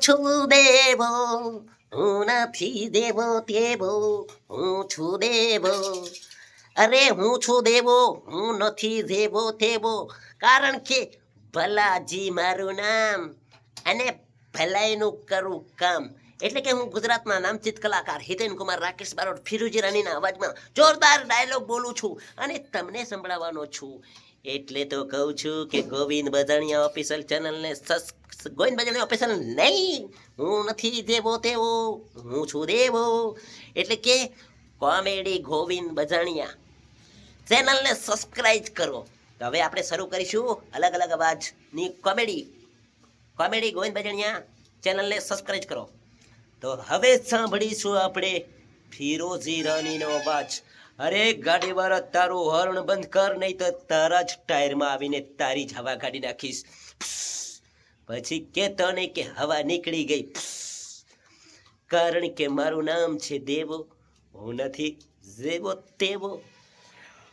છું દેવો હું નથી દેવો તેવો હું છું દેવો અરે હું છું દેવો હું નથી દેવો તેવો કારણ કે ભલાજી મારું નામ અને ભલાઈનું કરું કામ એટલે કે હું ગુજરાતના નામચિત કલાકાર, હિતેન કુમાર, રાકેશ બારોટ, ફિરુજી રાનીના અવાજમાં જોરદાર ડાયલોગ બોલું છું અને તમને સંભળાવવાનો છું. એટલે તો કહું છું કે ગોવિંદ બજાણિયા ઓફિશિયલ ચેનલને સસ ગોવિંદ બજાણિયા ઓપરેશન નહીં. હું નથી દેવો તેવો, હું છું દેવો. એટલે કે કોમેડી ગોવિંદ બજાણિયા. ચેનલને સબસ્ક્રાઇબ કરો. તો હવે આપણે શરૂ કરીશું અલગ અલગ અવાજની કોમેડી. કોમેડી ગોવિંદ બજાણિયા ચેનલને સબસ્ક્રાઇબ કરો. તો હવે સાંભળીશું આપણે ફિરોઝી રાનીનો અવાજ. અરે ગાડી વાળા, તારું હોર્ન બંધ કર, નહીં તો તારા જ ટાયરમાં આવીને તારી જ હવા કાઢી નાખીશ. પછી કહેતો નહીં કે હવા નીકળી ગઈ. કારણ કે મારું નામ છે દેવો. હું નથી જેવો તેવો.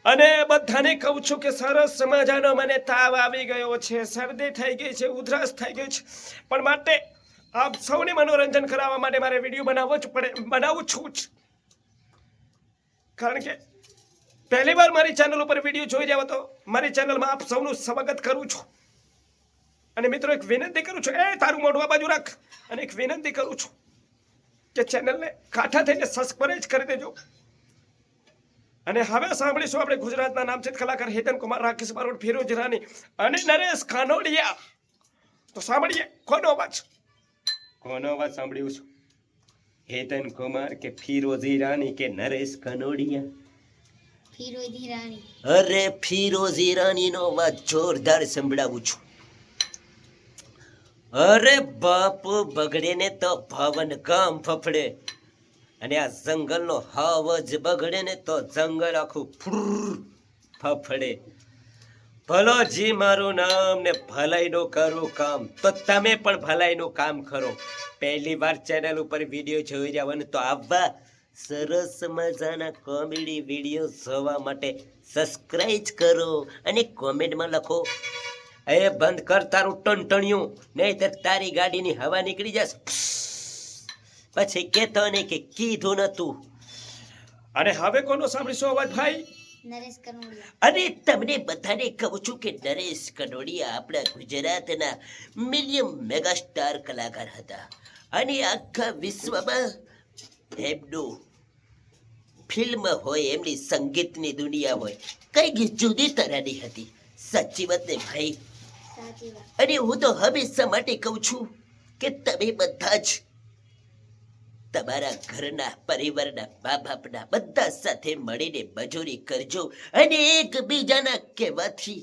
અને બધાને કહું છું કે સરસ મજાનો મને તાવ આવી ગયો છે. શરદી થઈ ગઈ છે, ઉધરસ થઈ ગઈ છે. પણ માટે આપ સૌને મનોરંજન કરાવવા માટે મારે વીડિયો બનાવવો જ પડે, બનાવું છું જ. કારણ કે પહેલી વાર મારી ચેનલ ઉપર વીડિયો જોઈ જાવ તો મારી ચેનલમાં આપ સૌનું સ્વાગત કરું છું. અને મિત્રો એક વિનંતી કરું છું. એ તારું મોઢું આ બાજુ રાખ. અને એક વિનંતી કરું છું કે ચેનલને કાંઠા થઈને સબસ્ક્રાઈબ કરી દેજો. અને હવે સાંભળીશું આપણે ગુજરાતના નામચિત કલાકાર હેતન કુમાર રાકેશ બારોટ ફિરોજ રાની અને નરેશ કાનોડિયા તો સાંભળીએ કોનો અવાજ? કોનો અવાજ સાંભળ્યું છું? હેતન કુમાર કે ફિરોજી રાની કે નરેશ કનોડિયા ફિરોજી અરે ફિરોઝી રાનીનો અવાજ જોરદાર સંભળાવું છું. અરે બાપ બગડે ને તો ભવન ગામ ફફડે. અને આ જંગલનો હવજ બગડે ને તો જંગલ આખું ફફડે. ભલો જી, મારું નામ ને ભલાઈનું કરું કામ. તો તમે પણ ભલાઈનું કામ કરો. પહેલી વાર ચેનલ ઉપર વીડિયો જોઈ જાવ ને તો આવવા સરસ મજાના કોમેડી વીડિયો જોવા માટે સબસ્ક્રાઇબ કરો અને કોમેન્ટમાં લખો એ બંધ કર તારું ટણટણિયું નહીં તો તારી ગાડીની હવા નીકળી જશે. પછી કેતો નહીં કે કીધું નતું અને હવે કોનો સાંભળીશું અવાજ ભાઈ? અને તમને બધાને કહું છું કે નરેશ કનોડિયા આપણા ગુજરાતના મિલિયમ મેગાસ્ટાર કલાકાર હતા. અને આખા વિશ્વમાં એમનું ફિલ્મ હોય એમની સંગીતની દુનિયા હોય કંઈક જુદી તરહની હતી. સાચી વાત ને ભાઈ અને હું તો હંમેશા માટે કહું છું કે તમે બધા જ તમારા ઘરના પરિવારના મા બાપના બધા સાથે મળીને મજૂરી કરજો અને એકબીજાના કહેવાથી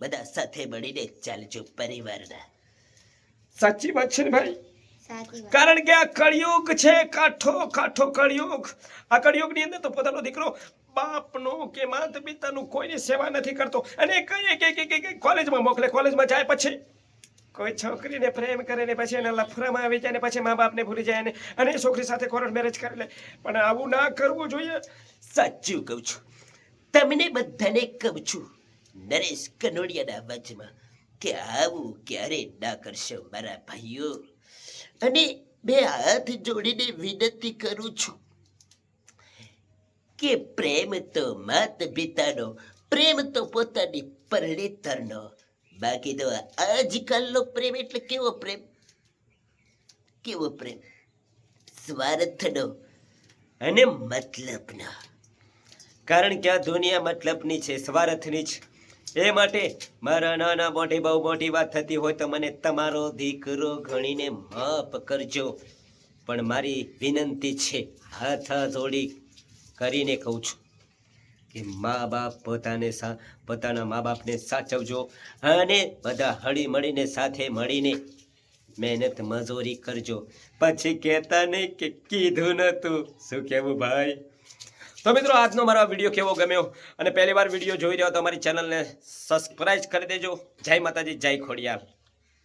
બધા સાથે મળીને ચાલજો પરિવારના. સાચી વાત છે ને ભાઈ? કારણ કે આ કળિયુગ છે કાઠો કાઠો કળિયુગ. આ કળિયુગની અંદર તો પોતાનો દીકરો બાપનો કે માતા પિતાનું કોઈની સેવા નથી કરતો. અને કઈ કે કે કે કોલેજમાં મોકલે, કોલેજમાં જાય પછી. કોઈ છોકરીને પ્રેમ કરે ને પછી એના લફરામાં આવી જાય ને પછી મા બાપને ભૂલી જાય ને અને છોકરી સાથે કોર્ટ મેરેજ કરી લે. પણ આવું ના કરવું જોઈએ. સાચું કહું છું. તમને બધાને કહું છું, નરેશ કનોડિયાના અવાજમાં, કે આવું ક્યારે ના કરશો મારા ભાઈઓ. અને બે હાથ જોડીને વિનંતી કરું છું કે પ્રેમ તો માત પિતાનો પ્રેમ તો પોતાની પરણેતરનો બાકી તો આજકાલનો પ્રેમ એટલે કેવો પ્રેમ કેવો પ્રેમ સ્વાર્થનો અને મતલબનો કારણ કે આ દુનિયા મતલબની છે સ્વાર્થની છે એ માટે મારા નાના મોટી બહુ મોટી વાત થતી હોય તો મને તમારો દીકરો ગણીને માફ કરજો પણ મારી વિનંતી છે હાથ જોડી કરીને કહું છું કે મા બાપ પોતાને સા, પોતાના મા બાપને સાચવજો અને બધા હળી મળીને સાથે મળીને મહેનત મજૂરી કરજો. પછી કહેતા નહીં કે કીધું નતું શું કહેવું ભાઈ? તો મિત્રો, આજનો મારો વીડિયો કેવો ગમ્યો? અને પહેલી વાર વીડિયો જોઈ રહ્યો તો અમારી ચેનલને સબસ્ક્રાઈબ કરી દેજો. જય માતાજી, જય ખોડિયાર.